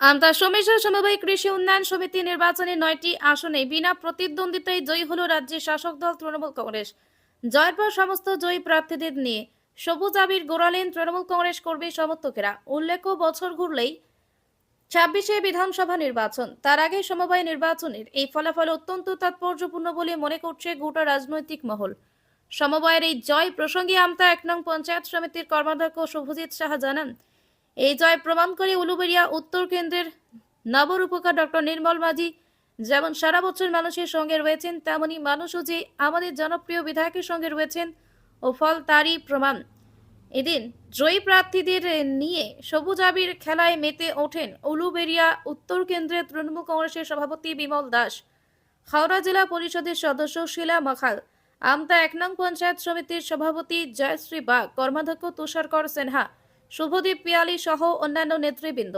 আমতা সোমেশ্বর সমবায় কৃষি উন্নয়ন সমিতি নির্বাচনে নয়টি আসনে বিনা প্রতিদ্বন্দ্বিতায় জয়ী হল রাজ্যের শাসক দল তৃণমূল কংগ্রেস। জয়ের পর সমস্ত জয়ী প্রার্থীদের নিয়ে সবুজ আবির গোড়ালেন তৃণমূল কংগ্রেস কর্মী সমর্থকেরা। উল্লেখ্য, বছর ঘুরলেই ছাব্বিশে বিধানসভা নির্বাচন। তার আগে সমবায় নির্বাচনের এই ফলাফল অত্যন্ত তাৎপর্যপূর্ণ বলে মনে করছে গোটা রাজনৈতিক মহল। সমবায়ের এই জয় প্রসঙ্গে আমতা এক নং পঞ্চায়েত সমিতির কর্মাধ্যক্ষ শুভজিৎ সাহা জানান এই জয় প্রমাণ করে উলুবেড়িয়া উত্তর কেন্দ্রের নবরূপকার ডক্টর নির্মল মাঝি যেমন সারা বছর মানুষের সঙ্গে রয়েছেন, তেমনি মানুষও যে আমাদের জনপ্রিয় বিধায়কের সঙ্গে রয়েছেন ও ফল তারই প্রমাণ। এদিন জয়ী প্রার্থীদের নিয়ে সবুজ আবির খেলায় মেতে ওঠেন উলুবেড়িয়া উত্তর কেন্দ্রের তৃণমূল কংগ্রেসের সভাপতি বিমল দাস। হাওড়া জেলা পরিষদের সদস্য শিলা মাখাল, আমতা এক নং পঞ্চায়েত সমিতির সভাপতি জয়শ্রী বাগ, কর্মাধ্যক্ষ তুষারকর সিনহা শুভদীপ পিয়ালি সহ অন্যান্য নেতৃবৃন্দ।